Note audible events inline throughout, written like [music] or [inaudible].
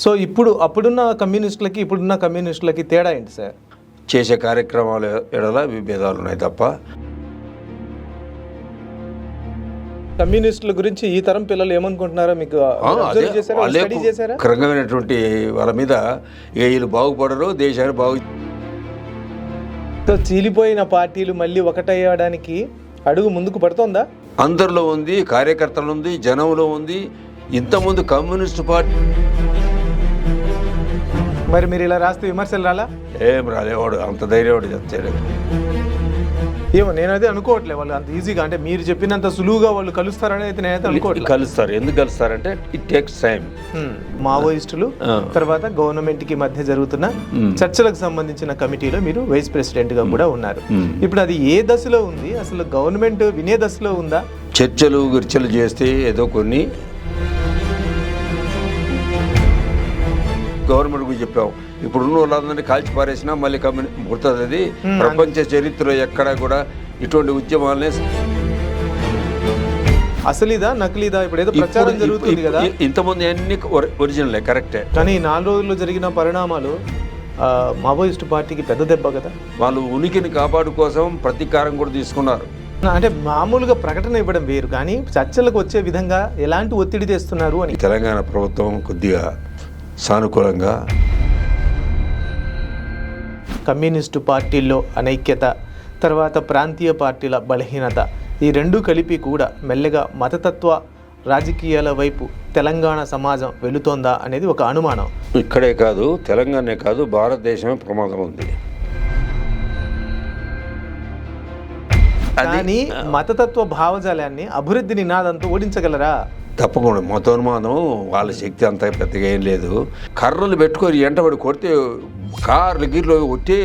So ఇప్పుడు అప్పుడున్న కమ్యూనిస్టులకి ఇప్పుడున్న కమ్యూనిస్టులకి తేడా ఏంటి సార్? చేసే కార్యక్రమాల ఎడల విభేదాలు ఉన్నాయి తప్ప. కమ్యూనిస్టుల గురించి ఈ తరం పిల్లలు ఏమనుకుంటున్నారో మీకు చేశారా? వాళ్ళే మీద ఇక వీళ్ళు బాగుపడరు దేశాన్ని బాగు సో చీలిపోయిన పార్టీలు మళ్ళీ ఒకటయ్యడానికి అడుగు ముందుకు పడుతోందా? అందరిలో ఉంది కార్యకర్తలు ఉంది జనంలో ఉంది ఇంతకుముందు కమ్యూనిస్ట్ పార్టీ మరి మీరు ఇలా రాస్తే విమర్శలు రాలా ఏం రాలేవాడు అంత ధైర్యవాడు చెప్తాడు ఏమో నేనైతే అనుకోవట్లే వాళ్ళు అంత ఈజీగా అంటే మీరు చెప్పినంత సులువుగా వాళ్ళు కలుస్తారని అయితే నేనైతే అనుకోవట్లే కలుస్తారు ఎందుకు కలుస్తారంటే ఇట్ టేక్స్ టైం. మావోయిస్టులు. తర్వాత గవర్నమెంట్కి మధ్య జరుగుతున్న. చర్చలకు సంబంధించిన కమిటీలో మీరు వైస్ ప్రెసిడెంట్గా కూడా ఉన్నారు. ఇప్పుడు అది ఏ దశలో ఉంది అసలు గవర్నమెంట్ వినే దశలో ఉందా చర్చలు గిర్చలు చేస్తే ఏదో కొన్ని గవర్నమెంట్ గురించి చెప్పాం ఇప్పుడు ఉన్న వాళ్ళందరినీ కాల్చి పారేసినా మళ్ళీ కమ్యూని గుర్తుంది అది. ప్రపంచ చరిత్రలో ఎక్కడ కూడా ఇటువంటి ఉద్యమాలనే అసలిదా నకిలీదా? ఇప్పుడు ఏదో ప్రచారం జరుగుతుంది కదా. ఇంతకుముందు అన్ని ఒరిజినలే కరెక్టే. కానీ నాలుగు రోజుల్లో జరిగిన పరిణామాలు మావోయిస్టు పార్టీకి పెద్ద దెబ్బ కదా? వాళ్ళు ఉనికిని కాపాడు కోసం ప్రతీకారం కూడా తీసుకున్నారు. అంటే మామూలుగా ప్రకటన ఇవ్వడం వేరు. కానీ చర్చలకు వచ్చే విధంగా ఎలాంటి ఒత్తిడి తెస్తున్నారు అని. తెలంగాణ ప్రభుత్వం కొద్దిగా సానుకూలంగా కమ్యూనిస్టు పార్టీల్లో అనైక్యత తర్వాత ప్రాంతీయ పార్టీల బలహీనత ఈ రెండు కలిపి కూడా మెల్లగా మతతత్వ రాజకీయాల వైపు తెలంగాణ సమాజం వెళుతోందా అనేది ఒక అనుమానం. ఇక్కడే కాదు తెలంగాణే కాదు భారతదేశమే ప్రమాదం ఉంది కానీ మతతత్వ భావజాలాన్ని అభివృద్ధి నినాదంతో ఓడించగలరా? తప్పకుండా. మతోన్మాదం వాళ్ళ శక్తి అంత పెద్దగా ఏం లేదు. కర్రలు పెట్టుకొని ఎంటబడి కొడితే కార్లు గిర్లు ఒట్టే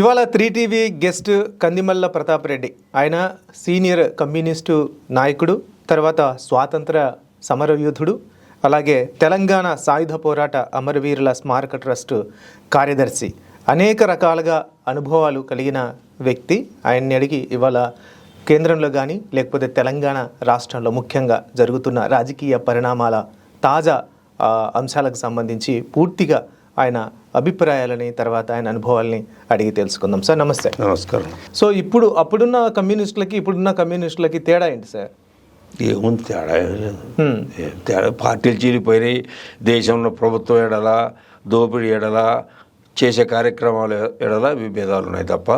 ఇవాళ three TV guest Kandimalla Pratap Reddy. ఆయన సీనియర్ కమ్యూనిస్టు నాయకుడు తర్వాత స్వాతంత్ర సమరయోధుడు అలాగే తెలంగాణ సాయుధ పోరాట అమరవీరుల స్మారక ట్రస్ట్ కార్యదర్శి. అనేక రకాలుగా అనుభవాలు కలిగిన వ్యక్తి ఆయన్ని అడిగి ఇవాళ కేంద్రంలో కానీ లేకపోతే తెలంగాణ రాష్ట్రంలో ముఖ్యంగా జరుగుతున్న రాజకీయ పరిణామాల తాజా అంశాలకు సంబంధించి పూర్తిగా ఆయన అభిప్రాయాలని తర్వాత ఆయన అనుభవాల్ని అడిగి తెలుసుకుందాం. సార్ నమస్తే. నమస్కారం. సో ఇప్పుడు అప్పుడున్న కమ్యూనిస్టులకి ఇప్పుడున్న కమ్యూనిస్టులకి తేడా ఏంటి సార్? ఏముంది తేడా? తేడా? పార్టీలు చీలిపోయినాయి. దేశంలో ప్రభుత్వం ఎడల దోపిడీ ఎడల చేసే కార్యక్రమాల ఎడల విభేదాలు ఉన్నాయి తప్ప.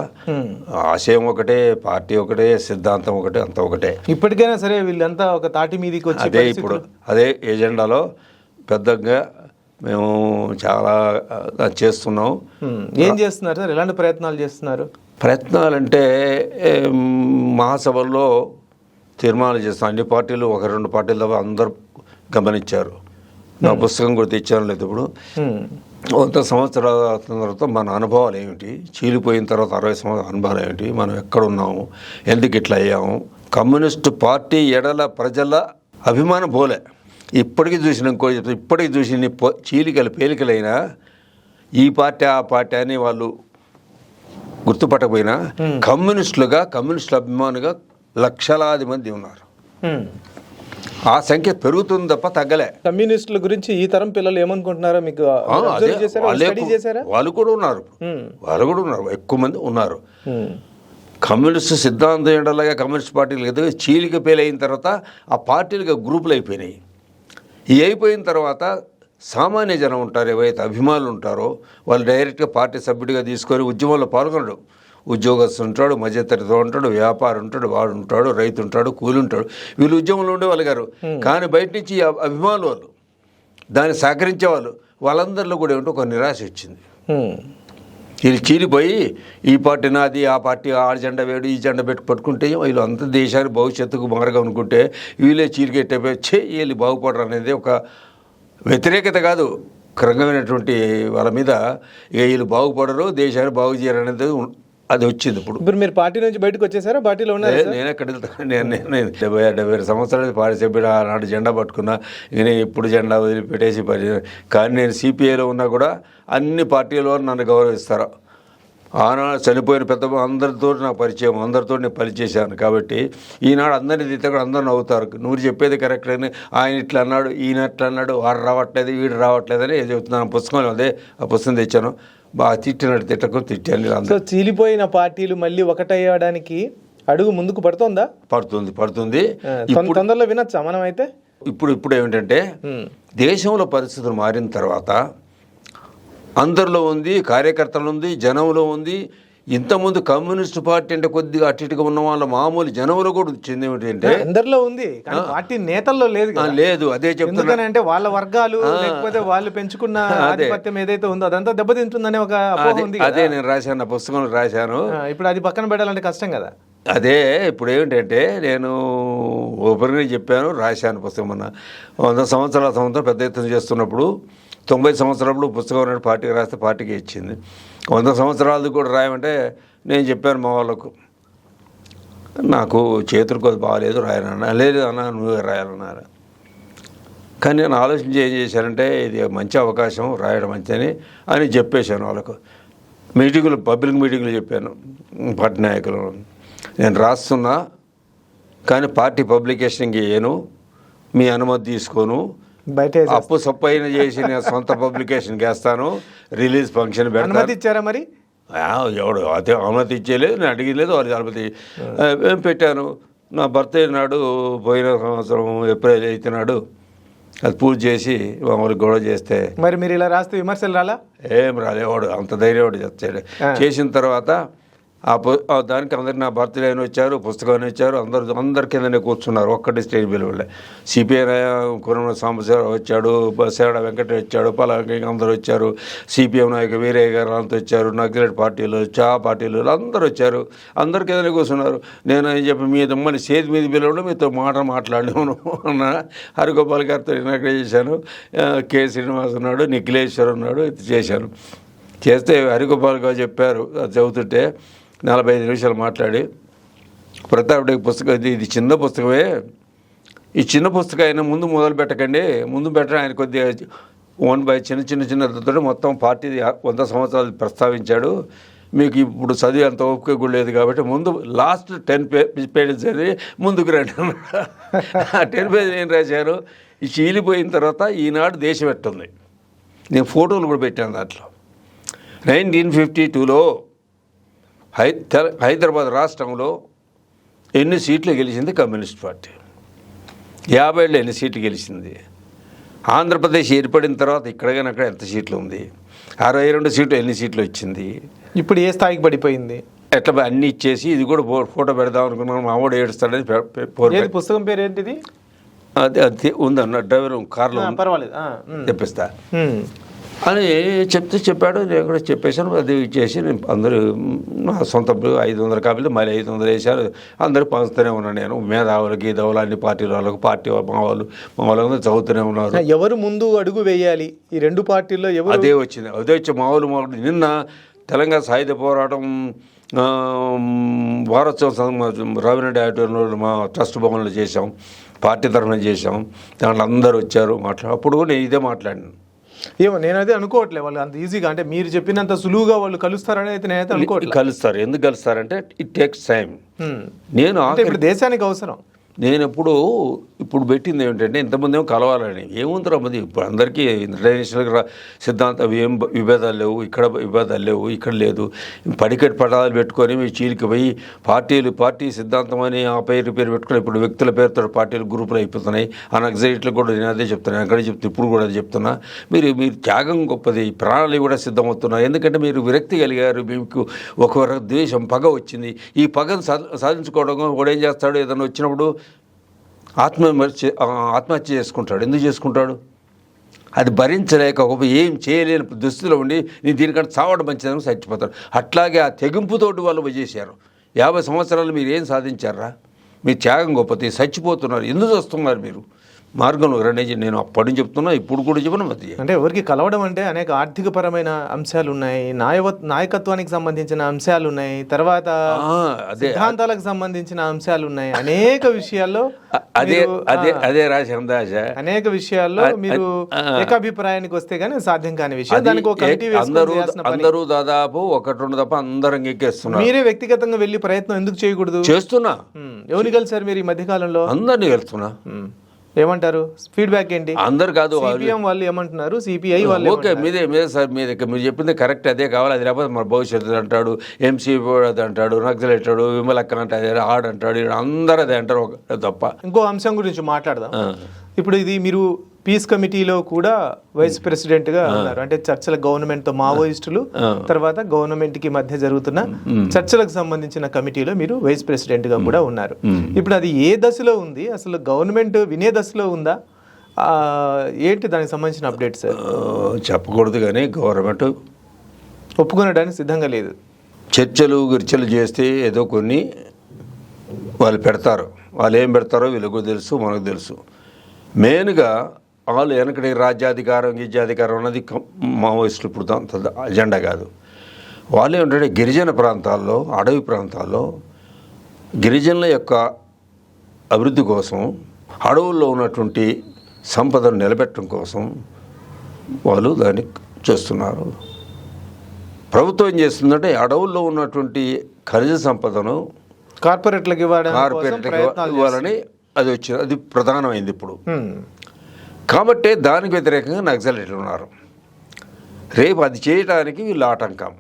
ఆశయం ఒకటే పార్టీ ఒకటే సిద్ధాంతం ఒకటే అంత ఒకటే. ఇప్పటికైనా సరే వీళ్ళంతా ఒక తాటి మీదకి వచ్చి అదే ఇప్పుడు అదే ఎజెండాలో పెద్దగా మేము చాలా చేస్తున్నాం. ఏం చేస్తున్నారు సార్? ఎలాంటి ప్రయత్నాలు చేస్తున్నారు? ప్రయత్నాలంటే మహాసభల్లో తీర్మానాలు చేస్తాం అన్ని పార్టీలు ఒక రెండు పార్టీల తప్ప అందరూ గమనించారు. నా పుస్తకం కూడా తెచ్చాను లేదు ఇప్పుడు. వంద సంవత్సరాల తర్వాత మన అనుభవాలు ఏమిటి? చీలిపోయిన తర్వాత అరవై సంవత్సరాల అనుభవాలు ఏమిటి? మనం ఎక్కడ ఉన్నాము ఎందుకు ఇట్లా అయ్యాము? కమ్యూనిస్టు పార్టీ ఎడల ప్రజల అభిమానం పోలే. ఇప్పటికీ చూసిన ఇంకో చెప్తా ఇప్పటికీ చూసిన చీలికలు పేలికలైనా ఈ పార్టీ ఆ పార్టీ అని వాళ్ళు గుర్తుపట్టకపోయినా కమ్యూనిస్టులుగా కమ్యూనిస్టుల అభిమానులుగా లక్షలాది మంది ఉన్నారు. ఆ సంఖ్య పెరుగుతుంది తప్ప తగ్గలే. కమ్యూనిస్టుల గురించి ఈ తరం పిల్లలు ఏమనుకుంటున్నారో మీకు వాళ్ళే కూడా ఉన్నారు. వాళ్ళు కూడా ఉన్నారు. ఎక్కువ మంది ఉన్నారు. కమ్యూనిస్ట్ సిద్ధాంతం ఏంటలాగా కమ్యూనిస్ట్ పార్టీలు కదా చీలిక పేలైన తర్వాత ఆ పార్టీలుగా గ్రూపులు అయిపోయినాయి. ఈ అయిపోయిన తర్వాత సామాన్య జనం ఉంటారు. ఎవరైతే అభిమానులు ఉంటారో వాళ్ళు డైరెక్ట్గా పార్టీ సభ్యుడిగా తీసుకొని ఉద్యమంలో పాల్గొనడు. ఉద్యోగస్తు ఉంటాడు మధ్యతరగతి ఉంటాడు వ్యాపారం ఉంటాడు వాడు ఉంటాడు రైతు ఉంటాడు కూలి ఉంటాడు. వీళ్ళు ఉద్యమంలో ఉండేవాళ్ళు గారు. కానీ బయట నుంచి అభిమానులు వాళ్ళు దాన్ని సహకరించే వాళ్ళు వాళ్ళందరిలో కూడా ఏమిటో ఒక నిరాశ వచ్చింది. వీళ్ళు చీలిపోయి ఈ పార్టీ నాది ఆ పార్టీ ఆ జెండా వేడు ఈ జెండా పెట్టి పట్టుకుంటే వీళ్ళు అంత దేశానికి భవిష్యత్తుకు మార్గం అనుకుంటే వీళ్ళే చీలికెట్టే చే వీళ్ళు బాగుపడరు అనేది ఒక వ్యతిరేకత కాదు. క్రంగమైనటువంటి వాళ్ళ మీద ఇక వీళ్ళు బాగుపడరు దేశాన్ని బాగు చేయరు అనేది అది వచ్చింది ఇప్పుడు. ఇప్పుడు మీరు పార్టీ నుంచి బయటకు వచ్చేసారా? పార్టీలో ఉన్నారు నేను ఎక్కడ వెళ్తాను నేను నేను డెబ్బై డెబ్బై సంవత్సరాలు పార్టీ సభ్యుడు ఆనాడు జెండా పట్టుకున్నా నేను ఇప్పుడు జెండా వదిలిపెట్టేసి పని కానీ నేను సిపిఐలో ఉన్నా కూడా అన్ని పార్టీలో నన్ను గౌరవిస్తారు. ఆనాడు చనిపోయిన పెద్ద అందరితో నాకు పరిచయం అందరితో నేను పనిచేశాను కాబట్టి ఈనాడు అందరిని తిట్టే కూడా అందరు నవ్వుతారు. నువ్వు చెప్పేది కరెక్ట్ అని ఆయన ఇట్లా అన్నాడు ఈయన ఇట్లా అన్నాడు వాడు రావట్లేదు వీడు రావట్లేదు అని చెప్తున్నాను. పుస్తకం అదే ఆ పుస్తకం తెచ్చాను. బాగా తిట్టినట్టు తిట్టకు తిట్టాను సో చీలిపోయిన పార్టీలు మళ్ళీ ఒకటయ్యడానికి అడుగు ముందుకు పడుతోందా? పడుతుంది పడుతుంది. తొందరలో వినొచ్చా మనం అయితే ఇప్పుడు ఇప్పుడు ఏమిటంటే. దేశంలో పరిస్థితులు మారిన తర్వాత అందరిలో ఉంది కార్యకర్తలు ఉంది జనంలో ఉంది ఇంతకుముందు కమ్యూనిస్ట్ పార్టీ అంటే కొద్దిగా అటు ఇటుగా ఉన్న వాళ్ళ మామూలు జనంలో కూడా వచ్చింది ఏమిటంటే అందరిలో ఉంది పార్టీ నేతల్లో లేదు లేదు అదే చెప్తున్నా. అంటే వాళ్ళ వర్గాలు లేకపోతే వాళ్ళు పెంచుకున్న [laughs] ఆధిపత్యం ఏదైతే ఉందో అదంతా దెబ్బతింటుందనే ఒక అదే ఉంది కదా. అదే నేను రాశాను నా పుస్తకంలో రాశాను. ఇప్పుడు అది పక్కన పెట్టాలంటే కష్టం కదా. అదే ఇప్పుడు ఏమిటంటే నేను ఓపెన్గా చెప్పాను రాశాను పుస్తకం మొన్న. వంద సంవత్సరాల సంవత్సరం పెద్ద ఎత్తున చేస్తున్నప్పుడు తొంభై సంవత్సరాలు పుస్తకం పార్టీకి రాస్తే పార్టీకి ఇచ్చింది. వంద సంవత్సరాలది కూడా రాయమంటే నేను చెప్పాను మా వాళ్ళకు నాకు చేతులు కొద్ది బాగాలేదు రాయనన్నా లేదు అన్న నువ్వే రాయాలన్నారు? కానీ నేను ఆలోచించి ఏం చేశానంటే ఇది మంచి అవకాశం రాయడం మంచిదని అని చెప్పేశాను వాళ్ళకు. మీటింగులు పబ్లిక్ మీటింగులు చెప్పాను పార్టీ నాయకులు. నేను రాస్తున్నా కానీ పార్టీ పబ్లికేషన్కి వేయను మీ అనుమతి తీసుకోను బయట అప్పు సప్పు అయిన చేసి నేను సొంత పబ్లికేషన్కి వేస్తాను రిలీజ్ ఫంక్షన్ అనుమతి ఇచ్చారా మరి? ఎవడు అదే అనుమతి ఇచ్చేయలేదు నేను అడిగలేదు వారి అనుమతి. ఏం పెట్టాను? నా బర్త్డే నాడు పోయిన సంవత్సరం ఏప్రిల్ ఎయిత్ నాడు అది పూజ చేసి మామూలు గొడవ చేస్తే. మరి మీరు ఇలా రాస్తే విమర్శలు రాలా? ఏం రాలేవాడు అంత ధైర్యవాడు చేస్తాడు. చేసిన తర్వాత ఆ దానికి అందరు నా బర్త్డే అని వచ్చారు పుస్తకాన్ని వచ్చారు అందరు అందరి కిందనే కూర్చున్నారు ఒక్కటి స్టేజ్ పిలువలే సిపిఐ కురమ సాంబశివరావు వచ్చాడు సేడ వెంకట వచ్చాడు పలాకి అందరూ వచ్చారు సిపిఎం నాయకు వీరయ్య గారు అంతా వచ్చారు నక్సలైట్ పార్టీలు చా పార్టీలు అందరూ వచ్చారు అందరి కిందనే కూర్చున్నారు. నేను అని చెప్పి మీ మళ్ళీ చేతి మీద పిలవడం మీతో మాట మాట్లాడినాను అన్న హరిగోపాల్ గారితో ఇనాగ్రేట్ చేశాను. కె శ్రీనివాస్ ఉన్నాడు నిఖిలేశ్వర్ ఉన్నాడు చేశాను. చేస్తే హరిగోపాల్ గారు చెప్పారు అది చదువుతుంటే నలభై ఐదు నిమిషాలు మాట్లాడి ప్రతాప్ పుస్తకం ఇది ఇది చిన్న పుస్తకమే. ఈ చిన్న పుస్తకం అయినా ముందు మొదలు పెట్టకండి. ముందు పెట్టడం ఆయన కొద్దిగా వన్ బై చిన్న చిన్న చిన్న మొత్తం పార్టీ వంద సంవత్సరాలు ప్రస్తావించాడు. మీకు ఇప్పుడు చదివి అంత ఓపిక కూడా లేదు కాబట్టి ముందు లాస్ట్ టెన్ పే పేజెస్ చదివి ముందుకు రండి. ఆ టెన్ పేజెస్ ఏం రాశారు? ఈ చీలిపోయిన తర్వాత ఈనాడు దేశం ఎట్టుంది? నేను ఫోటోలు కూడా పెట్టాను దాంట్లో. నైన్టీన్ ఫిఫ్టీ టూలో హై హైదరాబాద్ రాష్ట్రంలో ఎన్ని సీట్లు గెలిచింది కమ్యూనిస్ట్ పార్టీ? యాభై ఏళ్ళు ఎన్ని సీట్లు గెలిచింది? ఆంధ్రప్రదేశ్ ఏర్పడిన తర్వాత ఇక్కడ కానీ అక్కడ ఎంత సీట్లు ఉంది? అరవై రెండు సీట్లు ఎన్ని సీట్లు వచ్చింది? ఇప్పుడు ఏ స్థాయికి పడిపోయింది? ఎట్లా అన్ని ఇచ్చేసి ఇది కూడా ఫోటో పెడదాం అనుకున్నాను మా ఆవిడ ఏడుస్తాడని పుస్తకం పేరు ఏంటిది? అది అది ఉందన్న డ్రైవర్ కార్లో. పర్వాలేదు. తెప్పిస్తా. అని చెప్తే చెప్పాడు నేను కూడా చెప్పేశాను అది ఇచ్చేసి నేను అందరూ నా సొంత ఐదు వందల కాపీలు మళ్ళీ ఐదు వందలు వేశారు. అందరూ పంచుతూనే ఉన్నాను నేను మేధావులకి దౌలు అన్ని పార్టీల వాళ్ళకు పార్టీ వాళ్ళ- మా వాళ్ళు మా వాళ్ళందరూ చదువుతూనే ఉన్నారు. ఎవరు ముందు అడుగు వేయాలి? ఈ రెండు పార్టీల్లో ఎవరు అదే వచ్చింది. అదే వచ్చి మామూలు మామూలు నిన్న తెలంగాణ సాయుధ పోరాటం వారోత్సవం రవిరెడ్డి ఆడిటోరియంలో మా ట్రస్ట్ భవన్లో చేశాం. పార్టీ తరఫున చేశాం. దాంట్లో అందరూ వచ్చారు మాట్లా అప్పుడు కూడా నేను ఇదే మాట్లాడినాను. ఏమో నేనైతే అనుకోవట్లే వాళ్ళు అంత ఈజీగా అంటే మీరు చెప్పినంత సులువుగా వాళ్ళు కలుస్తారని అయితే నేనైతే అనుకోవట్లే. కలుస్తారు. ఎందుకు కలుస్తారంటే ఇట్ టేక్స్ టైం. నేను ఇప్పుడు దేశానికి అవసరం. నేను ఎప్పుడు ఇప్పుడు పెట్టింది ఏమిటంటే ఇంతమంది ఏమో కలవాలని. ఏముందిరా మంది ఇప్పుడు అందరికీ ఇంటర్నేషనల్ సిద్ధాంతం ఏం విభేదాలు లేవు ఇక్కడ విభేదాలు లేవు ఇక్కడ లేదు. పడికట్ పటాలు పెట్టుకొని చీలికి పోయి పార్టీలు పార్టీ సిద్ధాంతం అని ఆ పేరు పేరు పెట్టుకొని ఇప్పుడు వ్యక్తుల పేరుతో పార్టీలు గ్రూపులు అయిపోతున్నాయి. ఆ నక్సలైట్లు కూడా నేను అదే చెప్తున్నాను అక్కడే చెప్తే ఇప్పుడు కూడా అదే చెప్తున్నా. మీరు మీరు త్యాగం గొప్పది ప్రాణాలు కూడా సిద్ధమవుతున్నాయి. ఎందుకంటే మీరు విరక్తి కలిగారు మీకు ఒక ద్వేషం పగ వచ్చింది. ఈ పగను సాధ- సాధించుకోవడం కూడా ఏం చేస్తాడు? ఏదైనా వచ్చినప్పుడు ఆత్మహత్య ఆత్మహత్య చేసుకుంటాడు. ఎందుకు చేసుకుంటాడు? అది భరించలేక ఒక ఏం చేయలేని దుస్థితిలో ఉండి నేను దీనికంటే చావడం మంచిదని చచ్చిపోతాడు అట్లాగే ఆ తెగింపుతోటి వాళ్ళు చేశారు. యాభై సంవత్సరాలు మీరు ఏం సాధించారా? మీ త్యాగం గొప్పది. చచ్చిపోతున్నారు ఎందుకు వస్తున్నారు మీరు? మార్గంలో రండి నేను అప్పటి నుంచి చెప్తున్నా ఇప్పుడు కూడా చెప్పను అది అంటే ఎవరికి కలవడం అంటే అనేక ఆర్థిక పరమైన అంశాలు ఉన్నాయి నాయవ నాయకత్వానికి సంబంధించిన అంశాలు ఉన్నాయి తర్వాత సిద్ధాంతాలకు సంబంధించిన అంశాలు ఉన్నాయి. అనేక విషయాల్లో అదే అదే అదే అందాజ అనేక విషయాల్లో మీరు. ఏకాభిప్రాయానికి వస్తే గానీ సాధ్యం కాని విషయం. దానికి ఒక కమిటీ అందరూ. అందరూ దాదాపు ఒకటి రెండు తప్ప అందరం ఎక్కేస్తున్నారు మీరే వ్యక్తిగతంగా వెళ్ళి ప్రయత్నం ఎందుకు చేయకూడదు? చేస్తున్నా. ఉమ్, ఎవరిని కలిసారు మీరు ఈ మధ్య కాలంలో అందరినీ వెళ్తున్నా. ఏమంటారు? ఫీడ్బ్యాక్ ఏంటి? అందరు కాదు వాళ్ళు- సిపిఎం వాళ్ళు ఏమంటున్నారు? సిపిఐ వాళ్ళు ఓకే మీదే మీదే సార్ మీదే. మీరు చెప్పింది కరెక్ట్ అదే కావాలి. అది లేకపోతే మన భవిష్యత్తు అంటాడు ఎంసీ అది అంటాడు నక్సల్ అంటాడు విమలక్కన అంటే ఆడు అంటాడు అందరూ అదే అంటారు ఒక తప్ప. ఇంకో అంశం గురించి మాట్లాడదాం. ఇప్పుడు ఇది మీరు పీస్ కమిటీలో కూడా వైస్ ప్రెసిడెంట్గా ఉన్నారు. అంటే చర్చల గవర్నమెంట్తో మావోయిస్టులు. తర్వాత గవర్నమెంట్కి మధ్య జరుగుతున్న చర్చలకు సంబంధించిన కమిటీలో మీరు వైస్ ప్రెసిడెంట్గా కూడా ఉన్నారు. ఇప్పుడు అది ఏ దశలో ఉంది? అసలు గవర్నమెంట్ వినే దశలో ఉందా? ఏంటి దానికి సంబంధించిన అప్డేట్ సార్? చెప్పకూడదు కానీ గవర్నమెంట్ ఒప్పుకొనడానికి సిద్ధంగా లేదు. చర్చలు గిర్చలు చేస్తే ఏదో కొన్ని వాళ్ళు పెడతారు. వాళ్ళు ఏం పెడతారో వీళ్ళకు తెలుసు మనకు తెలుసు. మెయిన్గా వాళ్ళు వెనకటి రాజ్యాధికారం గిజ్యాధికారం అన్నది మావోయిస్టులు ఇప్పుడు అంత అజెండా కాదు. వాళ్ళు ఏమంటే గిరిజన ప్రాంతాల్లో అడవి ప్రాంతాల్లో గిరిజనుల యొక్క అభివృద్ధి కోసం అడవుల్లో ఉన్నటువంటి సంపదను నిలబెట్టడం కోసం వాళ్ళు దాన్ని చేస్తున్నారు. ప్రభుత్వం ఏం చేస్తుందంటే అడవుల్లో ఉన్నటువంటి ఖనిజ సంపదను కార్పొరేట్లకు కోసం కార్పొరేట్లకు ఇవ్వాలని అది వచ్చింది. అది ప్రధానమైంది ఇప్పుడు. కాబట్టి దానికి వ్యతిరేకంగా నక్సలైట్లు ఉన్నారు. రేపు అది చేయడానికి వీళ్ళు ఆటంకం.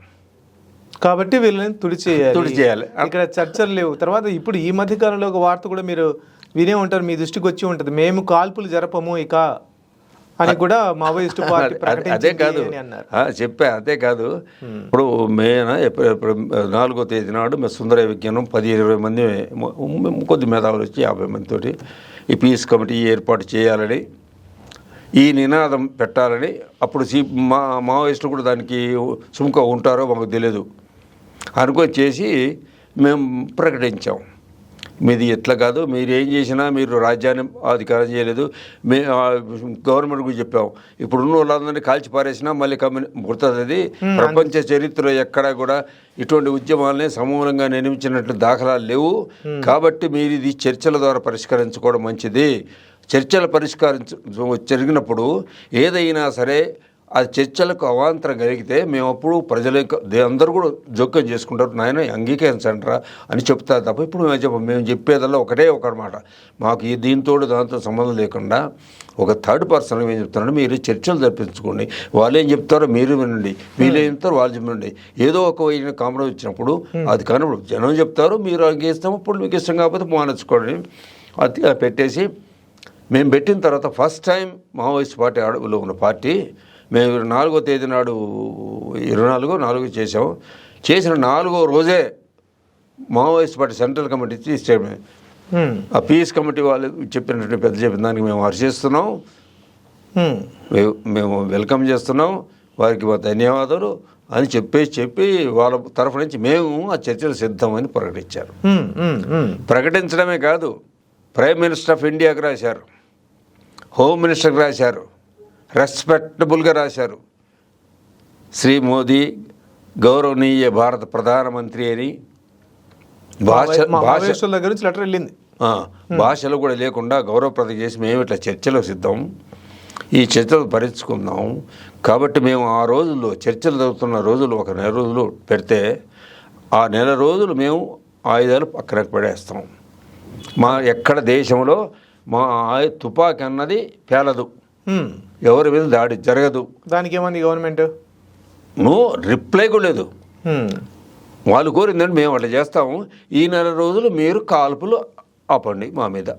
కాబట్టి వీళ్ళని తుడి చేయాలి తుడి చేయాలి. ఇక్కడ చర్చలు లేవు. తర్వాత ఇప్పుడు ఈ మధ్య కాలంలో ఒక వార్త కూడా మీరు వినే ఉంటారు మీ దృష్టికి వచ్చి ఉంటుంది. మేము కాల్పులు జరపము ఇక అని కూడా మావోయిస్టు పార్టీ అదే- కాదు. చెప్పా అదే కాదు. ఇప్పుడు ఎప్పుడు నాలుగో తేదీ నాడు మేము సుందర విజ్ఞానం పది ఇరవై మంది మ- మ- కొద్ది మేధావులు వచ్చి యాభై మందితోటి ఈ పీస్ కమిటీ ఏర్పాటు చేయాలని ఈ నినాదం పెట్టాలని అప్పుడు సి మా మావోయిస్టులు కూడా దానికి సుముఖ ఉంటారో మాకు తెలియదు అనుకొని చేసి మేము ప్రకటించాం. మీది ఎట్లా కాదు మీరు ఏం చేసినా మీరు రాజ్యాన్ని అధికారం చేయలేదు మే గవర్నమెంట్ కూడా చెప్పాం. ఇప్పుడు ఉన్న వాళ్ళందరినీ కాల్చి పారేసినా మళ్ళీ కమ్యూని అది ప్రపంచ చరిత్రలో ఎక్కడా కూడా ఇటువంటి ఉద్యమాలని సమూలంగా నిర్మించినట్లు దాఖలాలు లేవు. కాబట్టి మీరు ఇది చర్చల ద్వారా పరిష్కరించుకోవడం మంచిది. చర్చలు పరిష్కరించ జరిగినప్పుడు ఏదైనా సరే ఆ చర్చలకు అవాంతరం కలిగితే మేము అప్పుడు ప్రజల అందరూ కూడా జోక్యం చేసుకుంటారు నాయన అంగీకరించండిరా అని చెప్తారు తప్ప ఇప్పుడు మేము చెప్పం మేము చెప్పేదల్లా ఒకటే ఒక మాట. మాకు ఈ దీంతో దాంతో సంబంధం లేకుండా ఒక థర్డ్ పర్సన్ ఏం చెప్తున్నాడు మీరు చర్చలు జరిపించుకోండి. వాళ్ళు ఏం చెప్తారో మీరు వినండి. వీళ్ళు ఏం చెప్తారో వాళ్ళు వినండి. ఏదో ఒక కాంప్రమైజ్ వచ్చినప్పుడు అది కానప్పుడు జనం చెప్తారు మీరు అంగీస్తాము ఇప్పుడు మీకు ఇష్టం కాకపోతే మానేసుకోండి. అది పెట్టేసి మేము పెట్టిన తర్వాత ఫస్ట్ టైం మావోయిస్ట్ పార్టీ అడవులో ఉన్న పార్టీ మేము నాలుగో తేదీ నాడు ఇరవై నాలుగో నాలుగో చేసాం చేసిన నాలుగో రోజే మావోయిస్ట్ పార్టీ సెంట్రల్ కమిటీ ఇచ్చి. ఆ పీఎస్ కమిటీ వాళ్ళు చెప్పినట్టు పెద్ద చెప్పిన దానికి మేము హర్షిస్తున్నాం. మేము- వెల్కమ్ చేస్తున్నాం వారికి మా ధన్యవాదాలు అని చెప్పేసి చెప్పి వాళ్ళ తరఫు నుంచి మేము ఆ చర్చలు సిద్ధమని ప్రకటించారు. ప్రకటించడమే కాదు ప్రైమ్ మినిస్టర్ ఆఫ్ ఇండియాకి రాశారు హోమ్ మినిస్టర్కి రాశారు. రెస్పెక్టబుల్గా రాశారు. శ్రీ మోదీ గౌరవనీయ భారత ప్రధానమంత్రి అని భాష భాష దగ్గర నుంచి లెటర్ వెళ్ళింది. భాషలు కూడా లేకుండా గౌరవప్రదం చేసి మేము ఇట్లా చర్చలో సిద్ధం. ఈ చర్చలు భరించుకుందాం. కాబట్టి మేము ఆ రోజుల్లో చర్చలు జరుగుతున్న రోజులు ఒక నెల రోజులు పెడితే ఆ నెల రోజులు మేము ఆయుధాలు పక్కనకు పడేస్తాం. మా ఎక్కడ దేశంలో మా తుపాకీ అన్నది పేలదు. ఎవరి మీద దాడి జరగదు దానికి ఏమంది గవర్నమెంట్ నో రిప్లై కూడా లేదు. వాళ్ళు కోరిందంటే మేము అట్లా చేస్తాము ఈ నెల రోజులు మీరు కాల్పులు ఆపండి మా మీద.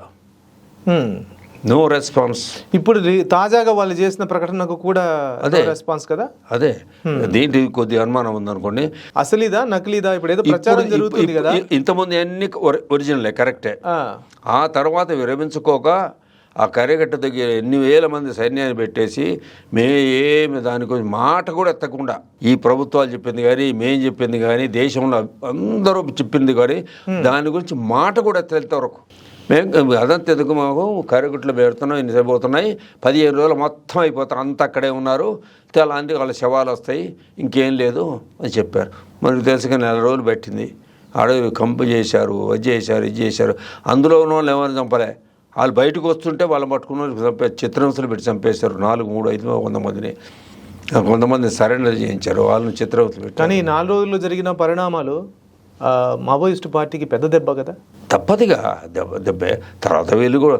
నో రెస్పాన్స్ ఇప్పుడు తాజాగా వాళ్ళు చేసిన ప్రకటనకు కూడా అదే. రెస్పాన్స్ కదా? అదే. దీంట్లో కొద్ది అనుమానం ఉందనుకోండి. అసలిదా నకిలీదా? ఇప్పుడు ఏదో ప్రచారం జరుగుతుంది కదా. ఇంతమంది అన్ని ఒరి- ఒరిజినలే కరెక్టే ఆ. తర్వాత విరమించుకోక ఆ కరిగట్ట దగ్గర ఎన్ని వేల మంది సైన్యాన్ని పెట్టేసి మే ఏమి దాని గురించి మాట కూడా ఎత్తకుండా ఈ ప్రభుత్వాలు చెప్పింది కానీ మేం చెప్పింది కానీ దేశంలో అందరూ చెప్పింది కానీ దాని గురించి మాట కూడా ఎత్తేంత వరకు మేము అదంతా ఎందుకు మాకు? కరగుట్లు పెడుతున్నాం ఇన్ని సరిపోతున్నాయి పదిహేను రోజులు మొత్తం అయిపోతారు. అంతా అక్కడే ఉన్నారు. తెలాంటి వాళ్ళ శవాలు వస్తాయి. ఇంకేం లేదు అని చెప్పారు. మనకు తెలుసుగా నెల రోజులు పెట్టింది. అడవి కంపు చేశారు అది చేశారు ఇది చేశారు. అందులో ఉన్న వాళ్ళు ఎవరిని చంపలే? వాళ్ళు బయటకు వస్తుంటే వాళ్ళు పట్టుకున్న చంపే చిత్రహింసలు పెట్టి చంపేశారు. నాలుగు మూడు ఐదు కొంతమందిని. కొంతమంది సరెండర్ చేయించారు. వాళ్ళని చిత్రవతలు పెట్టి కానీ నాలుగు రోజుల్లో జరిగిన పరిణామాలు మావోయిస్టు పార్టీకి పెద్ద దెబ్బ కదా? తప్పదిగా. దెబ్బ దెబ్బే. తర్వాత వీళ్ళు కూడా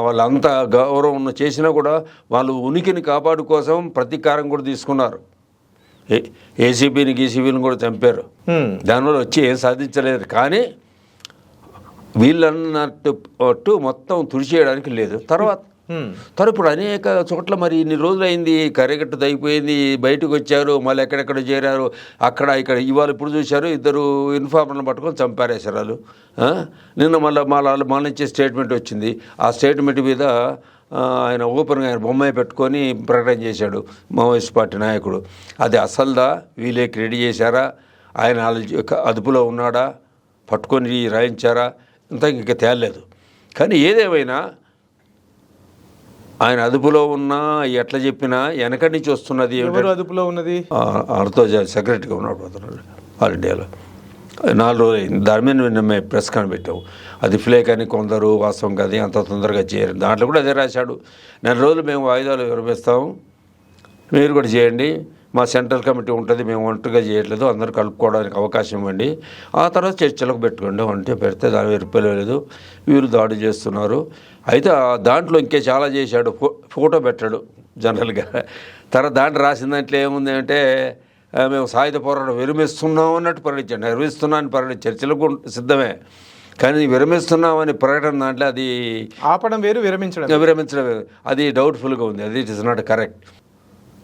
వాళ్ళంతా గౌరవం చేసినా కూడా వాళ్ళు ఉనికిని కాపాడు కోసం ప్రతీకారం కూడా తీసుకున్నారు. ఏ ఏసీబీని గీసీబీని కూడా చంపారు. దానివల్ల వచ్చి ఏం సాధించలేదు. కానీ వీళ్ళన్నట్టు మొత్తం తుడిచేయడానికి లేదు. తర్వాత హ్మ్. ఇప్పుడు అనేక చోట్ల మరి ఇన్ని రోజులు అయింది కర్రెగట్టు అయిపోయింది బయటకు వచ్చారు మళ్ళీ ఎక్కడెక్కడ చేరారు అక్కడ ఇక్కడ ఇవాళ ఇప్పుడు చూశారు ఇద్దరు ఇన్ఫార్మర్లను పట్టుకొని చంపారేశారు వాళ్ళు. నిన్న మళ్ళీ మళ్ళీ మన నుంచి స్టేట్మెంట్ వచ్చింది. ఆ స్టేట్మెంట్ మీద ఆయన ఓపెన్గా ఆయన బొమ్మాయి పెట్టుకొని ప్రకటన చేశాడు మావోయిస్ట్ పార్టీ నాయకుడు. అది అసలుదా? వీళ్ళే రెడీ చేశారా? ఆయన యొక్క అదుపులో ఉన్నాడా? పట్టుకొని రాయించారా? ఇంత ఇంకా తేలలేదు. కానీ ఏదేమైనా ఆయన అదుపులో ఉన్నా ఎట్లా చెప్పినా వెనకటి నుంచి వస్తున్నది అదుపులో ఉన్నది? ఆడతో సెక్రటరీగా ఉన్నాడు అతను ఆల్ ఇండియాలో నాలుగు రోజులు అయింది. దాని మీద నిన్న మేము ప్రెస్ కాన్ పెట్టాము అది ఫ్లేక్ అని కొందరు వాస్తవం కాదు అంత తొందరగా చేయరు. దాంట్లో కూడా అదే రాశాడు. నెల రోజులు మేము వాయిదాలు విరమిస్తాము మీరు కూడా చేయండి. మా సెంట్రల్ కమిటీ ఉంటుంది మేము ఒంటరిగా చేయట్లేదు అందరూ కలుపుకోవడానికి అవకాశం ఇవ్వండి. ఆ తర్వాత చర్చలకు పెట్టుకోండి అంటే పెడితే దాని లేదు వీరు దాడి చేస్తున్నారు. అయితే ఆ దాంట్లో ఇంకే చాలా చేశాడు ఫో ఫోటో పెట్టాడు జనరల్గా. తర్వాత దాంట్లో రాసిన దాంట్లో ఏముంది అంటే మేము సాయుధ పోరాటం విరమిస్తున్నాం అన్నట్టు ప్రకటించాడు. విరమిస్తున్నామని ప్రకటించారు చర్చలకు సిద్ధమే. కానీ విరమిస్తున్నామని ప్రకటన దాంట్లో అది ఆపడం వేరు విరమించడం విరమించడం అది డౌట్ఫుల్గా ఉంది. అది ఇట్ ఇస్ నాట్ కరెక్ట్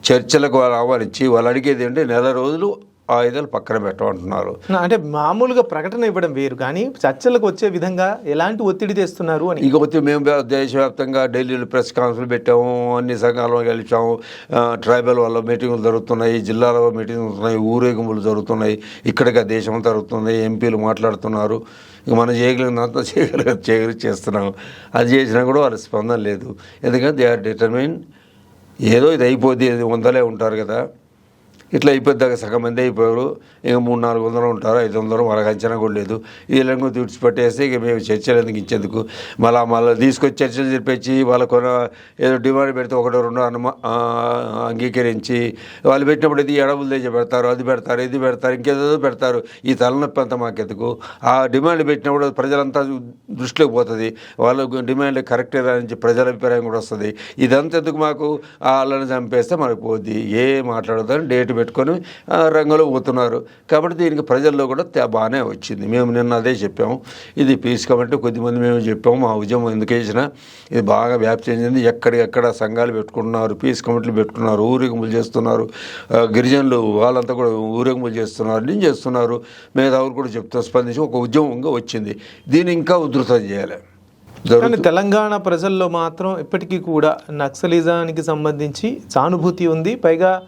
చర్చలకు వాళ్ళు ఆహ్వానించి వాళ్ళు అడిగేది ఏంటి? నెల రోజులు ఆయుధాలు పక్కన పెట్టమంటున్నారు అంటే మామూలుగా ప్రకటన ఇవ్వడం వేరు కానీ చర్చలకు వచ్చే విధంగా ఎలాంటి ఒత్తిడి తెస్తున్నారు అని. ఇంకొకటి మేము వ్య- దేశవ్యాప్తంగా ఢిల్లీలో ప్రెస్ కాన్ఫరెన్స్ పెట్టాము అన్ని సంఘాలలో గెలిచాము. ట్రైబల్ వల్ల మీటింగులు జరుగుతున్నాయి జిల్లాలో మీటింగులు జరుగుతున్నాయి ఊరేగింపులు జరుగుతున్నాయి ఇక్కడికి దేశం జరుగుతుంది ఎంపీలు మాట్లాడుతున్నారు. ఇక మనం చేయగలిగినంత [laughs] చేయగలిగ చేయగలి చేస్తున్నాం. అది చేసినా కూడా వాళ్ళ స్పందన లేదు. ఎందుకంటే దే ఆర్ డిటర్మిన్ ఏదో ఇది అయిపోద్ది ఇది వందలే ఉంటారు కదా. ఇట్లా అయిపోద్దాక సగం మంది అయిపోయారు. ఇక మూడు నాలుగు వందలు ఉంటారు. ఐదు వందలు వాళ్ళకి అంచనా కూడా లేదు. వీళ్ళని తుడిచిపెట్టేస్తే ఇక మేము చర్చలు ఎందుకు ఇచ్చేందుకు? మళ్ళీ మళ్ళీ తీసుకొచ్చి చర్చలు చెప్పేసి వాళ్ళ కొన ఏదో డిమాండ్ పెడితే ఒకటో రెండో అనుమా అంగీకరించి వాళ్ళు పెట్టినప్పుడు ఇది ఎడబులు తెచ్చి పెడతారు అది పెడతారు ఇది పెడతారు ఇంకేదో పెడతారు. ఈ తలనొప్పి అంతా మాకెందుకు? ఆ డిమాండ్ పెట్టినప్పుడు ప్రజలంతా దృష్టిలోకి పోతుంది. వాళ్ళకు డిమాండ్ కరెక్టే నుంచి ప్రజల అభిప్రాయం కూడా వస్తుంది. ఇదంతా ఎందుకు మాకు? వాళ్ళని చంపేస్తే మనకు పోద్ది. ఏ మాట్లాడదని డేట్ పెట్టుకొని రంగులో రంగంలో పోతున్నారు కాబట్టి దీనికి ప్రజల్లో కూడా తే- బాగానే వచ్చింది. మేము నిన్న అదే చెప్పాము. ఇది పీస్ కాబట్టి కొద్దిమంది మేము చెప్పాము మా ఉద్యమం ఎందుకు వేసినా ఇది బాగా వ్యాప్తి చెందింది. ఎక్కడికెక్కడ సంఘాలు పెట్టుకుంటున్నారు పీస్ కమిటీలు పెట్టుకున్నారు ఊరేగింపులు చేస్తున్నారు గిరిజనులు వాళ్ళంతా కూడా ఊరేగింపులు చేస్తున్నారు నేను చేస్తున్నారు. మేధావులు కూడా చెప్తా స్పందించి ఒక ఉద్యమంగా వచ్చింది. దీన్ని ఇంకా ఉధృతం చేయాలి. కానీ తెలంగాణ ప్రజల్లో మాత్రం ఇప్పటికీ కూడా నక్సలిజానికి సంబంధించి సానుభూతి ఉంది. పైగా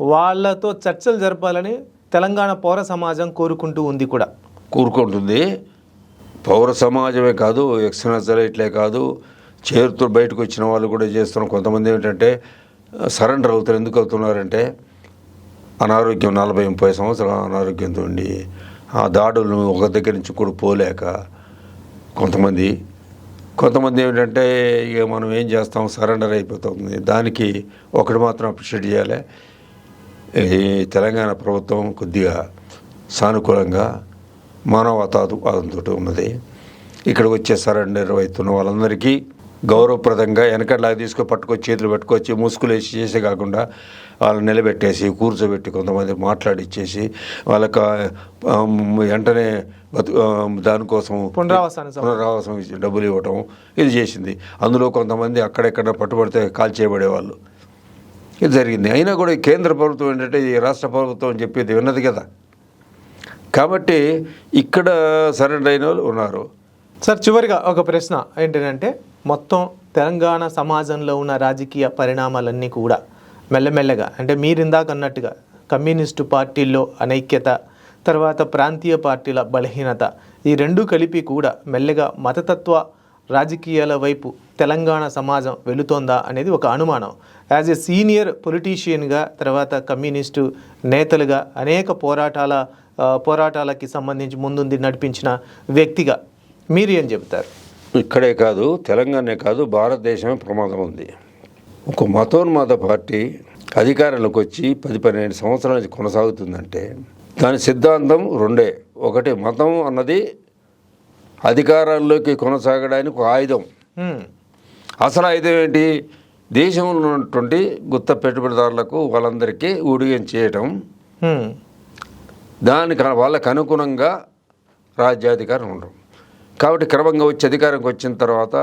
వాళ్ళతో చర్చలు జరపాలని తెలంగాణ పౌర సమాజం కోరుకుంటూ ఉంది కూడా. కోరుకుంటుంది. పౌర సమాజమే కాదు ఎక్స్టర్నల్ ఇట్లే కాదు చేరుతూ బయటకు వచ్చిన వాళ్ళు కూడా చేస్తున్నారు కొంతమంది ఏంటంటే సరెండర్ అవుతారు. ఎందుకు అవుతున్నారంటే అనారోగ్యం నలభై ముప్పై సంవత్సరాల అనారోగ్యంతో ఉండి ఆ దాడులను ఒక దగ్గర నుంచి కూడా పోలేక కొంతమంది కొంతమంది ఏమిటంటే ఇక మనం ఏం చేస్తాం? సరెండర్ అయిపోతుంది. దానికి ఒకటి మాత్రం అప్రిషియేట్ చేయాలి. ఈ తెలంగాణ ప్రభుత్వం కొద్దిగా సానుకూలంగా మానవతావాదంతో ఉన్నది. ఇక్కడికి వచ్చే సరెండర్ అవుతున్న వాళ్ళందరికీ గౌరవప్రదంగా వెనకట్లాగా తీసుకొని పట్టుకొచ్చి చేతులు పట్టుకొచ్చి ముసుగులు వేసి చేసే కాకుండా వాళ్ళని నిలబెట్టేసి కూర్చోబెట్టి కొంతమంది మాట్లాడిచ్చేసి వాళ్ళకి వెంటనే దానికోసం. పునరావాసం డబ్బులు ఇవ్వటం ఇది చేసింది. అందులో కొంతమంది అక్కడెక్కడ పట్టుబడితే కాల్ చేయబడేవాళ్ళు ఇది జరిగింది. అయినా కూడా ఈ కేంద్ర ప్రభుత్వం ఏంటంటే ఈ రాష్ట్ర ప్రభుత్వం అని చెప్పేది విన్నది కదా. కాబట్టి ఇక్కడ సరెండర్ అయిన వాళ్ళు ఉన్నారు. సార్ చివరిగా ఒక ప్రశ్న ఏంటంటే మొత్తం తెలంగాణ సమాజంలో ఉన్న రాజకీయ పరిణామాలన్నీ కూడా మెల్లమెల్లగా అంటే మీరు ఇందాక అన్నట్టుగా కమ్యూనిస్టు పార్టీల్లో అనైక్యత తర్వాత ప్రాంతీయ పార్టీల బలహీనత ఈ రెండు కలిపి కూడా మెల్లగా మతతత్వ రాజకీయాల వైపు తెలంగాణ సమాజం వెళుతోందా అనేది ఒక అనుమానం. యాజ్ ఎ సీనియర్ పొలిటీషియన్గా తర్వాత కమ్యూనిస్టు నేతలుగా అనేక పోరాటాల పోరాటాలకి సంబంధించి ముందుంది నడిపించిన వ్యక్తిగా మీరు ఏం చెబుతారు? ఇక్కడే కాదు తెలంగాణే కాదు భారతదేశమే ప్రమాదం ఉంది. ఒక మతోన్మాద పార్టీ అధికారంలోకి వచ్చి పది పన్నెండు సంవత్సరాల నుంచి కొనసాగుతుందంటే దాని సిద్ధాంతం రెండే. ఒకటి మతం అన్నది అధికారాల్లోకి కొనసాగడానికి ఒక ఆయుధం. అసలు ఆయుధం ఏంటి? దేశంలో ఉన్నటువంటి గుత్త పెట్టుబడిదారులకు వాళ్ళందరికీ ఊడిగం చేయటం. దానికి వాళ్ళకు అనుగుణంగా రాజ్యాధికారం ఉండడం. కాబట్టి క్రమంగా వచ్చి అధికారంకి వచ్చిన తర్వాత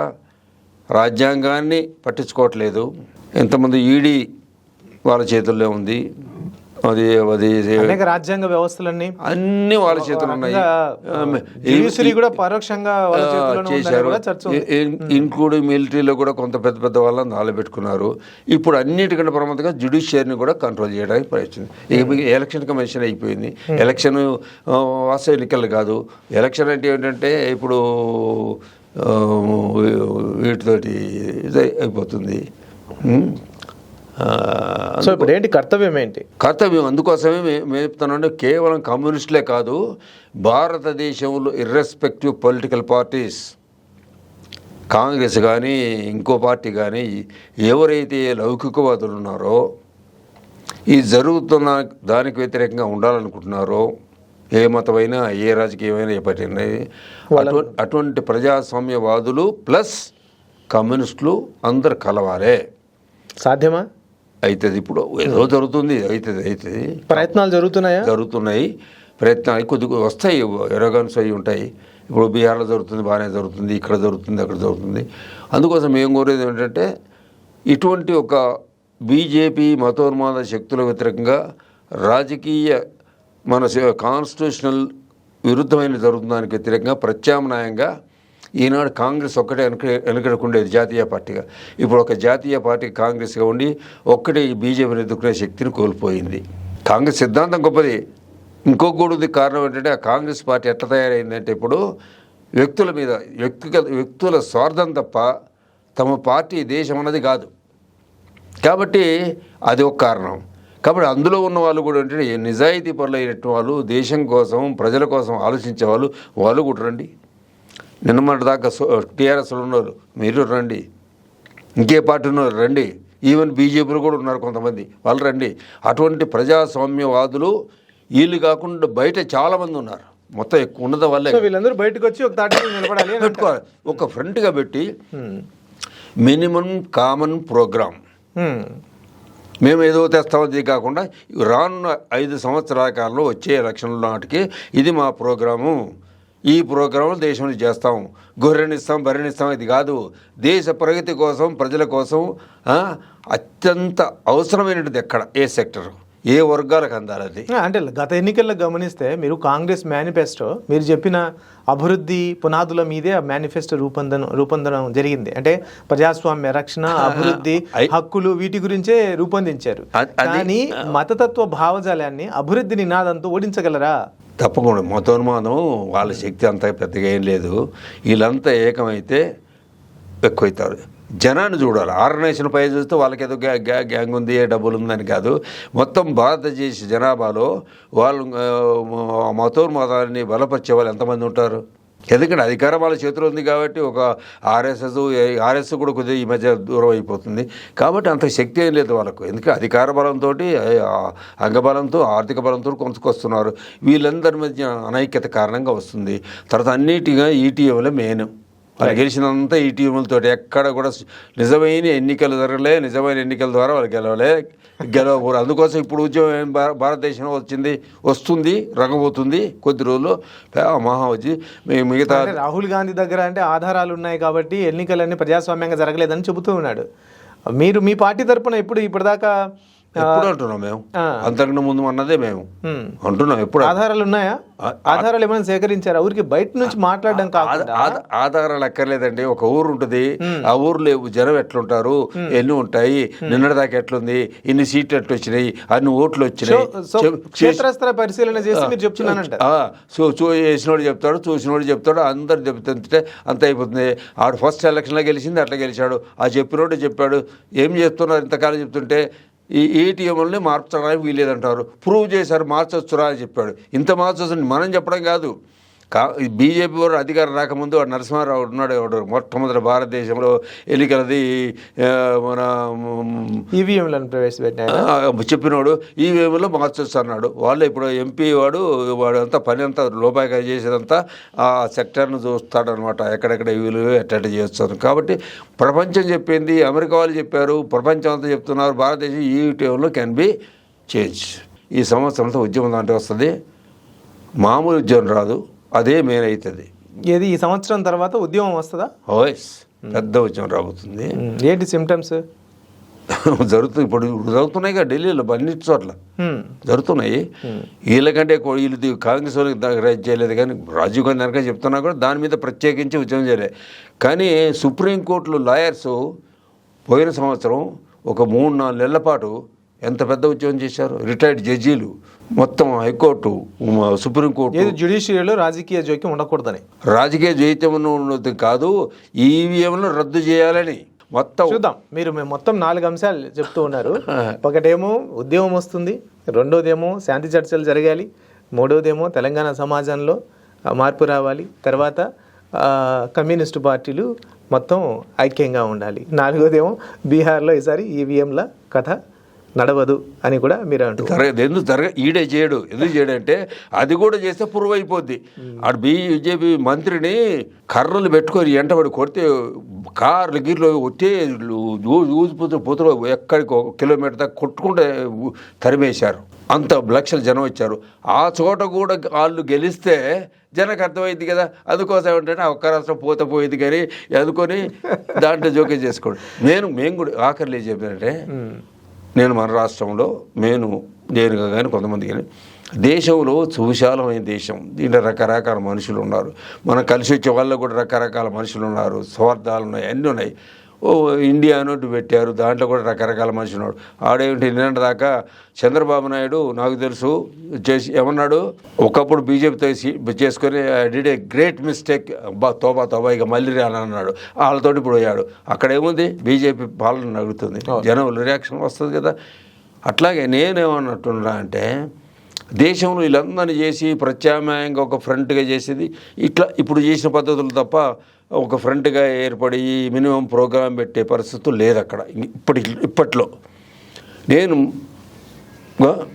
రాజ్యాంగాన్ని పట్టించుకోవట్లేదు. ఎంతమంది ఈడీ వాళ్ళ చేతుల్లో ఉంది. అది అది అనేక రాజ్యాంగ వ్యవస్థలన్నీ అన్ని వాళ్ళ చేతులు ఉన్నాయి. కూడా పరోక్షంగా చేశారు. ఇంక్లూడింగ్ మిలిటరీలో కూడా కొంత పెద్ద పెద్ద వాళ్ళని నాలబెట్టుకున్నారు ఇప్పుడు అన్నిటికంటే ప్రమాదంగా జ్యుడిషియరీని కూడా కంట్రోల్ చేయడానికి ప్రయత్నం. ఇక మీకు ఎలక్షన్ కమిషన్ అయిపోయింది. ఎలక్షన్ వాస్తవ ఎన్నికలు కాదు. ఎలక్షన్ అంటే ఏంటంటే ఇప్పుడు వీటితోటి ఇది అయిపోతుంది. సో ఇప్పుడు ఏంటి కర్తవ్యం ఏంటి? కర్తవ్యం అందుకోసమే మేము చెప్తున్నాను కేవలం కమ్యూనిస్టులే కాదు భారతదేశంలో ఇర్రెస్పెక్టివ్ పొలిటికల్ పార్టీస్ కాంగ్రెస్ కానీ ఇంకో పార్టీ కానీ ఎవరైతే లౌకికవాదులు ఉన్నారో ఈ జరుగుతున్న దానికి వ్యతిరేకంగా ఉండాలనుకుంటున్నారో ఏ మతమైనా ఏ రాజకీయమైనా ఏ పార్టీ అటువంటి ప్రజాస్వామ్యవాదులు ప్లస్ కమ్యూనిస్టులు అందరు కలవాలే. సాధ్యమా? అవుతుంది ఇప్పుడు. ఏదో జరుగుతుంది అవుతుంది అవుతుంది. ప్రయత్నాలు జరుగుతున్నాయా? జరుగుతున్నాయి. ప్రయత్నాలు కొద్దిగా వస్తాయి ఎరోగాన్స్ అవి ఉంటాయి. ఇప్పుడు బీహార్లో జరుగుతుంది బాగానే జరుగుతుంది ఇక్కడ జరుగుతుంది అక్కడ జరుగుతుంది. అందుకోసం మేము కోరేది ఏంటంటే ఇటువంటి ఒక బీజేపీ మతోన్మాద శక్తుల వ్యతిరేకంగా రాజకీయ మన కాన్స్టిట్యూషనల్ విరుద్ధమైన జరుగుతున్న దానికి వ్యతిరేకంగా ప్రత్యామ్నాయంగా ఈనాడు కాంగ్రెస్ ఒక్కటే వెనక వెనకడకుండేది జాతీయ పార్టీగా. ఇప్పుడు ఒక జాతీయ పార్టీ కాంగ్రెస్గా ఉండి ఒక్కటే ఈ బీజేపీని ఎదుర్కొనే శక్తిని కోల్పోయింది. కాంగ్రెస్ సిద్ధాంతం గొప్పది. ఇంకో గూడుది కారణం ఏంటంటే ఆ కాంగ్రెస్ పార్టీ ఎట్లా తయారైందంటే ఇప్పుడు వ్యక్తుల మీద వ్యక్తిగత వ్యక్తుల స్వార్థం తప్ప తమ పార్టీ దేశం అన్నది కాదు. కాబట్టి అది ఒక కారణం. కాబట్టి అందులో ఉన్న వాళ్ళు కూడా ఏంటంటే నిజాయితీ పరులైనట్టు వాళ్ళు దేశం కోసం ప్రజల కోసం ఆలోచించే వాళ్ళు వాళ్ళు కూడా రండి. నిన్న మొన్నటి దాకా టీఆర్ఎస్లో ఉన్నవాళ్ళు మీరు రండి. ఇంకే పార్టీ ఉన్నారు రండి. ఈవెన్ బీజేపీలో కూడా ఉన్నారు కొంతమంది. వాళ్ళు రండి. అటువంటి ప్రజాస్వామ్యవాదులు వీళ్ళు కాకుండా బయట చాలామంది ఉన్నారు. మొత్తం ఎక్కువ ఉన్నది వాళ్ళే. వీళ్ళందరూ బయటకు వచ్చి ఒక తాటి నిలబడాలి. పెట్టుకోవాలి. ఒక ఫ్రంట్గా పెట్టి. Minimum common programme. మేము ఏదో తెస్తామది కాకుండా రానున్న ఐదు సంవత్సరాల కాలంలో వచ్చే ఎలక్షన్ల నాటికి ఇది మా ప్రోగ్రాము. ఈ ప్రోగ్రాంలు దేశంలో చేస్తాం. గొర్రెనిస్తాం బర్రెనిస్తాం ఇది కాదు. దేశ ప్రగతి కోసం ప్రజల కోసం అత్యంత అవసరమైనది ఎక్కడ? ఏ సెక్టర్? ఏ వర్గాలకు అందాలి అది? అంటే గత ఎన్నికల్లో గమనిస్తే మీరు కాంగ్రెస్ మేనిఫెస్టో మీరు చెప్పిన అభివృద్ధి పునాదుల మీదే ఆ మేనిఫెస్టో రూపొందన రూపొందడం జరిగింది. అంటే ప్రజాస్వామ్య రక్షణ అభివృద్ధి హక్కులు వీటి గురించే రూపొందించారు. కానీ మతతత్వ భావజాలాన్ని అభివృద్ధి నినాదంతో ఓడించగలరా? తప్పకుండా. మతోన్మాదం వాళ్ళ శక్తి అంత పెద్దగా ఏం లేదు. వీళ్ళంతా ఏకమైతే ఎక్కువైతారు. జనాన్ని చూడాలి. ఆర్గనైజేషన్ పై చూస్తే వాళ్ళకి ఏదో గ్యా గ్యా గ్యాంగ్ ఉంది ఏ డబ్బులు ఉందని కాదు. మొత్తం భారతదేశ జనాభాలో వాళ్ళు మతోన్మాదాన్ని బలపరిచే వాళ్ళు ఎంతమంది ఉంటారు? ఎందుకంటే అధికారం వాళ్ళ చేతిలో ఉంది కాబట్టి ఒక ఆర్ఎస్ఎస్ ఆర్ఎస్ కూడా కొద్దిగా ఈ మధ్య దూరం అయిపోతుంది. కాబట్టి అంత శక్తి ఏం లేదు వాళ్ళకు. ఎందుకంటే అధికార బలంతో అంగబలంతో ఆర్థిక బలంతో కొంచుకొస్తున్నారు వీళ్ళందరి మధ్య అనైక్యత కారణంగా వస్తుంది. తర్వాత అన్నిటిగా ఈటీఎంలో మెయిన్. వాళ్ళు గెలిచినంత ఈటీఎంలతో ఎక్కడ కూడా నిజమైన ఎన్నికలు జరగలే నిజమైన ఎన్నికల ద్వారా వాళ్ళు గెలవలే గెలవకూడదు. అందుకోసం ఇప్పుడు ఉద్యమం భారతదేశంలో వచ్చింది వస్తుంది రంగబోతుంది కొద్ది రోజుల్లో. పే- మహా వచ్చి మిగతా రాహుల్ గాంధీ దగ్గర అంటే ఆధారాలు ఉన్నాయి కాబట్టి ఎన్నికలన్నీ ప్రజాస్వామ్యంగా జరగలేదని చెబుతూ ఉన్నాడు. మీరు మీ పార్టీ తరపున ఇప్పుడు ఇప్పటిదాకా ఎప్పుడు అంటున్నాం మేము. అంతకంటే ముందు అన్నదే మేము. అంటున్నాం ఎప్పుడు? ఆధారాలు ఉన్నాయా? ఆధారాలు ఏమైనా సేకరించారా? ఊరికి బయట నుంచి మాట్లాడడం ఆధ- ఆధారాలు అక్కర్లేదండి. ఒక ఊరు ఉంటుంది. ఆ ఊర్లో జనం ఎట్లుంటారు? ఎన్ని ఉంటాయి? నిన్నటిదాకా ఎట్లుంది? ఇన్ని సీట్లు ఎట్లు వచ్చినాయి అన్ని ఓట్లు వచ్చినాయి? పరిశీలన చేసి మీరు చెప్తున్నానంట. సో చూ వేసినోడు చెప్తాడు చూసినోడు చెప్తాడు అందరు చెప్తుంటే అంత అయిపోతుంది. ఆడు ఫస్ట్ ఎలక్షన్లో గెలిచింది అట్లా గెలిచాడు. ఆ చెప్పినోడు చెప్పాడు. ఏం చేస్తున్నారు ఇంతకాలం చెప్తుంటే ఈ ఏటీఎంలని మార్చడానికి వీలేదంటారు ప్రూవ్ చేశారు మార్చొచ్చురా అని చెప్పాడు. ఇంత మార్చొచ్చు మనం చెప్పడం కాదు. కా బీజేపీ వారు అధికారం రాకముందు వాడు నరసింహారావు ఉన్నాడు వాడు మొట్టమొదటి భారతదేశంలో ఎన్నికలది మన ఈవీఎంలను ప్రవేశపెట్టిన ఆ, చెప్పినోడు ఈ వేములో మార్చొచ్చు అన్నాడు. వాళ్ళు ఇప్పుడు ఎంపీ వాడు వాడు అంతా పని అంతా లోపాయిగా చేసేదంతా ఆ సెక్టర్ను చూస్తాడనమాట. ఎక్కడెక్కడ వీలు చేయొచ్చు అని. కాబట్టి ప్రపంచం చెప్పింది అమెరికా వాళ్ళు చెప్పారు ప్రపంచం అంతా చెప్తున్నారు భారతదేశం ఈ టైంలో కెన్ బి చేంజ్. ఈ సంవత్సరంతో ఉద్యమం దాంట్లో వస్తుంది. మామూలు ఉద్యమం రాదు. అదే మెయిన్ అవుతుంది ఏది ఈ సంవత్సరం తర్వాత ఉద్యమం వస్తుందా? ఓఎస్ పెద్ద ఉద్యమం రాబోతుంది. ఏంటి సిమ్టమ్స్ [laughs] జరుగుతుంది ఇప్పుడు జరుగుతున్నాయి కదా ఢిల్లీలో అన్ని చోట్ల. జరుగుతున్నాయి. వీళ్ళకంటే వీళ్ళు కాంగ్రెస్ వాళ్ళకి చేయలేదు కానీ రాజీవ్ గాంధీ కనుక చెప్తున్నా కూడా దాని మీద ప్రత్యేకించి ఉద్యమం చేయలేదు కానీ సుప్రీంకోర్టులో లాయర్స్ పోయిన సంవత్సరం ఒక మూడు నాలుగు నెలల పాటు ఎంత పెద్ద ఉద్యమం చేశారు? రిటైర్డ్ జడ్జీలు మొత్తం హైకోర్టు సుప్రీంకోర్టు ఏది జ్యుడిషియరీలో రాజకీయ జోక్యం ఉండకూడదని? రాజకీయ జైత్యం ఉన్నది కాదు ఈవీఎంను రద్దు చేయాలని మొత్తం. చూద్దాం. మీరు మేము మొత్తం నాలుగు అంశాలు చెప్తూ ఉన్నారు. [laughs] ఒకటేమో ఉద్యమం వస్తుంది రెండోదేమో శాంతి చర్చలు జరగాలి మూడోదేమో తెలంగాణ సమాజంలో మార్పు రావాలి తర్వాత కమ్యూనిస్టు పార్టీలు మొత్తం ఐక్యంగా ఉండాలి. నాలుగోదేమో బీహార్లో ఈసారి ఈవీఎంల కథ నడవదు అని కూడా మీరు అంటారు జరగదు ఎందుకు జరగ ఈడే చేయడు. ఎందుకు చేయడు అంటే అది కూడా చేస్తే పురుగు అయిపోద్ది ఆడు బీజేపీ మంత్రిని కర్రలు పెట్టుకొని ఎంటబడి కొడితే కార్లు గీర్లు వచ్చే ఊసిపోతూ పోతూ ఎక్కడికి ఒక కిలోమీటర్ దాకా కొట్టుకుంటే తరిమేశారు. అంత లక్షల జనం వచ్చారు. ఆ చోట కూడా వాళ్ళు గెలిస్తే జనకు అర్థమైంది కదా. అందుకోసం ఏంటంటే ఆ ఒక్క రాష్ట్రం పోతే పోయింది కానీ అందుకొని దాంట్లో జోక్యం చేసుకోండి. నేను మేము కూడా ఆఖరిలో చెప్పానంటే నేను మన రాష్ట్రంలో నేను నేనుగా కానీ కొంతమంది కానీ దేశంలో సువిశాలమైన దేశం. దీంట్లో రకరకాల మనుషులు ఉన్నారు మనం కలిసి వచ్చే వాళ్ళలో కూడా రకరకాల మనుషులు ఉన్నారు స్వార్థాలు ఉన్నాయి అన్నీ ఉన్నాయి ఓ ఇండియా అన్నట్టు పెట్టారు. దాంట్లో కూడా రకరకాల మనుషులు ఉన్నాడు ఆడేమిటి నిన్నటి దాకా చంద్రబాబు నాయుడు నాకు తెలుసు చేసి ఏమన్నాడు? ఒకప్పుడు బీజేపీతో చేసుకొని డిడ్ ఏ గ్రేట్ మిస్టేక్ బా తోబా తోబా ఇక మళ్ళీ రాని అన్నాడు. వాళ్ళతోటి ఇప్పుడు పోయాడు. అక్కడ ఏముంది? బీజేపీ పాలన నడుగుతుంది. జనం రియాక్షన్ వస్తుంది కదా. అట్లాగే నేనేమన్నట్టున్నా అంటే దేశంలో వీళ్ళందరినీ చేసి ప్రత్యామ్నాయంగా ఒక ఫ్రంట్గా చేసేది ఇట్లా ఇప్పుడు చేసిన పద్ధతులు తప్ప ఒక ఫ్రంట్గా ఏర్పడి మినిమం ప్రోగ్రాం పెట్టే పరిస్థితులు లేదు అక్కడ. ఇప్పటి ఇప్పట్లో. నేను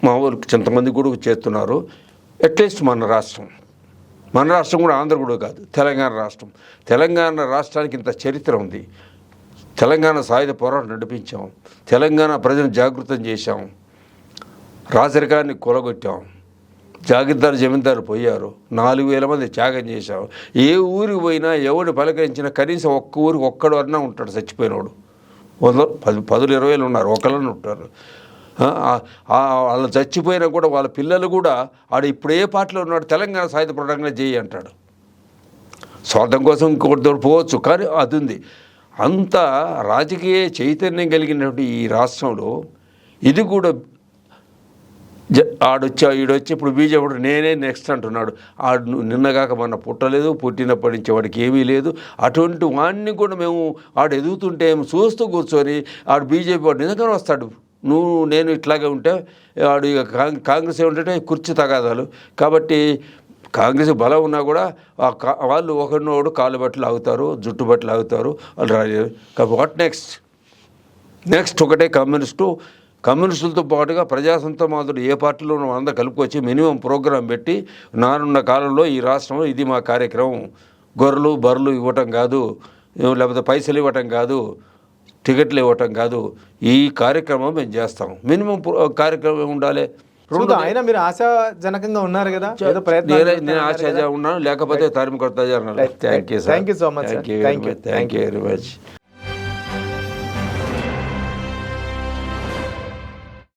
మా ఊరికి కొంతమంది కూడా చేస్తున్నారు. అట్లీస్ట్ మన రాష్ట్రం. మన రాష్ట్రం కూడా ఆంధ్ర కూడా కాదు తెలంగాణ రాష్ట్రం. తెలంగాణ రాష్ట్రానికి ఇంత చరిత్ర ఉంది. తెలంగాణ సాయుధ పోరాటం నడిపించాం. తెలంగాణ ప్రజలను జాగృతం చేశాం. రాజరికాన్ని కూలగొట్టాం. జాగిద్దారు జమీందారు పోయారు. నాలుగు వేల మంది త్యాగం చేశారు. ఏ ఊరికి పోయినా ఎవడు పలకరించినా కనీసం ఒక్క ఊరికి ఒక్కడు అన్నా ఉంటాడు చచ్చిపోయినోడు. వంద పది పదులు ఇరవైలు ఉన్నారు ఒకళ్ళని ఉంటారు. వాళ్ళు చచ్చిపోయినా కూడా వాళ్ళ పిల్లలు కూడా ఆడు ఇప్పుడు ఏ పార్టీలో ఉన్నాడు తెలంగాణ సాయుధ ప్రకటన చేయి అంటాడు. స్వార్థం కోసం ఇంకొకటి పోవచ్చు కానీ అది ఉంది. అంత రాజకీయ చైతన్యం కలిగినటువంటి ఈ రాష్ట్రంలో ఇది కూడా ఆడొచ్చా ఈడొచ్చి ఇప్పుడు బీజేపీ నేనే నెక్స్ట్ అంటున్నాడు. ఆడు నిన్నగాక మొన్న పుట్టలేదు పుట్టినప్పటి నుంచి వాడికి ఏమీ లేదు. అటువంటి వాడిని కూడా మేము ఆడు ఎదుగుతుంటే చూస్తూ కూర్చొని ఆడు బీజేపీ వాడు నిజంగానే వస్తాడు. నువ్వు నేను ఇట్లాగే ఉంటే ఆడు ఇక కాంగ్రెస్ ఏమిటంటే కుర్చీ తగాదాలు. కాబట్టి కాంగ్రెస్ బలం ఉన్నా కూడా ఆ కా- వాళ్ళు ఒకరినోడు కాళ్ళు బట్టలు ఆగుతారు జుట్టు బట్టలు ఆగుతారు వాళ్ళు రాజు వాట్ నెక్స్ట్? నెక్స్ట్ ఒకటే కమ్యూనిస్టు కమ్యూనిస్టులతో పాటుగా ప్రజాసంతమాదులు ఏ పార్టీలో ఉన్న అందరూ కలుపుకొచ్చి మినిమం ప్రోగ్రాం పెట్టి నానున్న కాలంలో ఈ రాష్ట్రంలో ఇది మా కార్యక్రమం. గొర్రెలు బర్రెలు ఇవ్వటం కాదు లేకపోతే పైసలు ఇవ్వటం కాదు టికెట్లు ఇవ్వటం కాదు. ఈ కార్యక్రమం మేము చేస్తాం. మినిమం కార్యక్రమం ఉండాలి? అయినా మీరు ఆశాజనకంగా ఉన్నారు కదా? ఏదో ప్రయత్నం నేనే- నేను ఆశాజా ఉన్నాను. లేకపోతే తరిమి కొడతా. Thank you you so much, sir. Thank you. Thank you very much